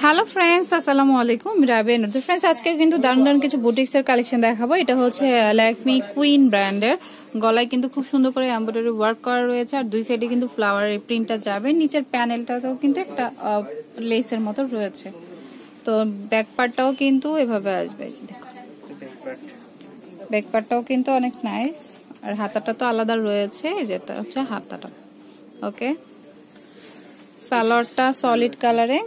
Hello friends আসসালামু আলাইকুম। রাবেন friends আজকে কিন্তু দারুণ দারুণ কিছু বুটিক্স এর কালেকশন দেখাবো। এটা হচ্ছে ল্যাকমি কুইন ব্র্যান্ডের গলায় কিন্তু খুব সুন্দর করে এমব্রয়ডারি ওয়ার্ক করা রয়েছে। আর দুই সাইডে কিন্তু ফ্লাওয়ারের প্রিন্টটা যাবে। নিচের প্যানেলটাতেও কিন্তু একটা লেসের মতো রয়েছে। তো ব্যাক পার্টটাও কিন্তু এভাবে আসবে। দেখো। ব্যাক পার্টটাও কিন্তু অনেক নাইস আর হাতাটা তো আলাদা রয়েছে। যেটা হচ্ছে হাতাটা। ওকে সালোয়ারটা সলিড কালারে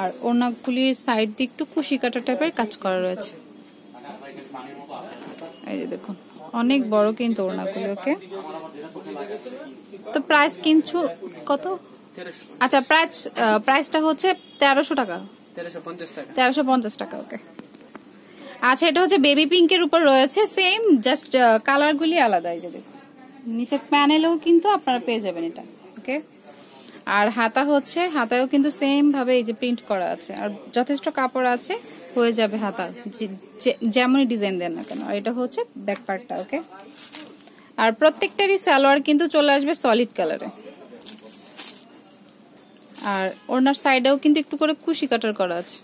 আর ওনাগুলির সাইড দিয়ে একটু কুশি কাটা টাইপের কাজ করা রয়েছে। এই যে দেখুন অনেক বড় কিন্তু ওড়নাগুলি ওকে তো প্রাইস কিন্তু কত? আচ্ছা প্রাইস প্রাইসটা হচ্ছে তেরোশো টাকা। তেরোশো পঞ্চাশ টাকা। তেরোশো পঞ্চাশ টাকা ওকে আচ্ছা এটা হচ্ছে বেবি পিঙ্কের উপর রয়েছে সেম জাস্ট কালারগুলি আলাদা এই যে দেখুন। নিচের প্যানেলেও কিন্তু আপনারা পেয়ে যাবেন এটা ওকে আর হাতা হচ্ছে, হাতায়ও কিন্তু সেম ভাবে এই যে প্রিন্ট করা আছে। আর যথেষ্ট কাপড় আছে, হয়ে যাবে হাতা। যেমনই ডিজাইন দেন না কেন। আর এটা হচ্ছে ব্যাক পার্টটা ওকে আর প্রত্যেকটারই সালোয়ার কিন্তু চলে আসবে সলিড কালারে আর ওনার সাইডেও কিন্তু একটু করে কুশি কাটার করা আছে।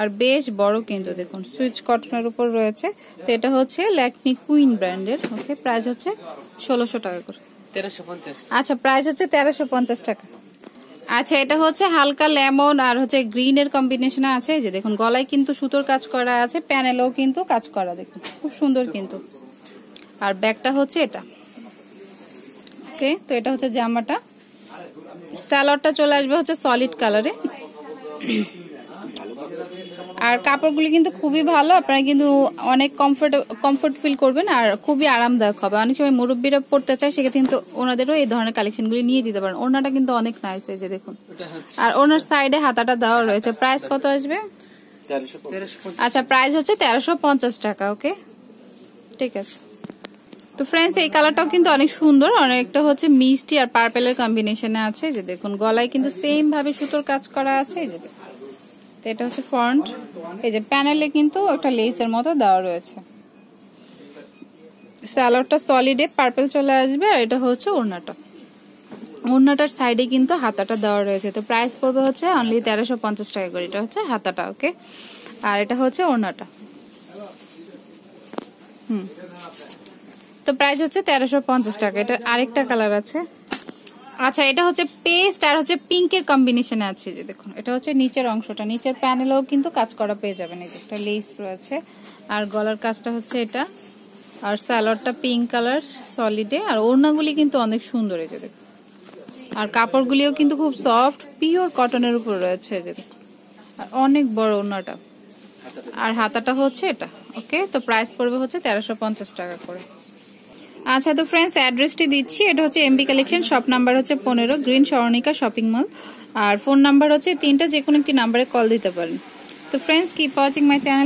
আর বেশ বড় কিন্তু, দেখুন, সুইচ কটনের উপর রয়েছে। তো এটা হচ্ছে ল্যাকমি কুইন ব্র্যান্ডের ওকে প্রাইস হচ্ছে ষোলোশো টাকা করে। আচ্ছা প্রাইস হচ্ছে তেরোশো পঞ্চাশ টাকা। আচ্ছা এটা হচ্ছে হালকা লেমন আর হচ্ছে গ্রিন এর কম্বিনেশনে আছে যে দেখুন, গলায় কিন্তু সুতোর কাজ করা আছে প্যানেলও কিন্তু কাজ করা, দেখুন, খুব সুন্দর কিন্তু। আর ব্যাগটা হচ্ছে এটা। ওকে, তো এটা হচ্ছে জামাটা। স্যালোয়ারটা চলে আসবে হচ্ছে সলিড কালারে আর কাপড়গুলি কিন্তু খুবই ভালো আপনারা কিন্তু অনেক কমফোর্ট কমফোর্ট ফিল করবেন আর খুবই আরামদায়ক হবে। অনেক সময় মুরব্বীরা পড়তে চায় সেক্ষেত্রে কিন্তু ওনাদেরও এই ধরনের কালেকশনগুলি নিয়ে দিতে পারেন। ওনাটা কিন্তু অনেক নাইস যে দেখুন। আর ওনার সাইডে হাতাটা দেওয়া রয়েছে। প্রাইস কত আসবে? আচ্ছা প্রাইস হচ্ছে তেরোশো পঞ্চাশ টাকা ওকে ঠিক আছে। তো ফ্রেন্ডস এই কালারটাও কিন্তু অনেক সুন্দর অনেকটা হচ্ছে মিষ্টি আর পার্পেলের কম্বিনেশনে আছে। যে দেখুন গলায় কিন্তু সেম ভাবে সুতোর কাজ করা আছে। এই যে দেখুন। তো এটা হচ্ছে ফ্রন্ট। এই যে প্যানেলে কিন্তু একটা লেসের মতো দেওয়া রয়েছে। স্যালোয়ারটা সলিডে পার্পেল চলে আসবে আর এটা হচ্ছে ওড়নাটা। ওড়নাটার সাইডে কিন্তু হাতাটা দেওয়া রয়েছে। তো প্রাইস পড়বে হচ্ছে অনলি তেরোশো পঞ্চাশ টাকা করে। এটা হচ্ছে হাতাটা ওকে আর এটা হচ্ছে ওড়নাটা। হুম। তো প্রাইস হচ্ছে তেরোশো পঞ্চাশ টাকা। এটা আরেকটা কালার আছে। আচ্ছা এটা হচ্ছে পেস্ট আর হচ্ছে পিঙ্কের কম্বিনেশনে আছে, যে দেখুন, এটা হচ্ছে নিচের অংশটা। নিচের প্যানেলেও কিন্তু কাজ করা পেয়ে যাবেন, এই যে একটা লেস রয়েছে। আর গলার কাজটা হচ্ছে এটা। আর স্যালোয়ারটা পিঙ্ক কালার সলিডে আর ওড়নাগুলি কিন্তু অনেক সুন্দর, এই যে দেখুন। আর কাপড়গুলিও কিন্তু খুব সফট পিওর কটনের উপর রয়েছে, এই যে দেখুন। আর অনেক বড় ওড়নাটা। আর হাতাটা হচ্ছে এটা ওকে তো প্রাইস পড়বে হচ্ছে তেরোশো টাকা করে। আচ্ছা তো ফ্রেন্ডস অ্যাড্রেসটি দিচ্ছি। এটা হচ্ছে এমবি কালেকশন শপ নাম্বার হচ্ছে পনেরো গ্রিন স্বর্ণিকা শপিং মল আর ফোন নাম্বার হচ্ছে তিনটা যে কোনো একটি নাম্বারে কল দিতে পারেন। তো friends keep watching my channel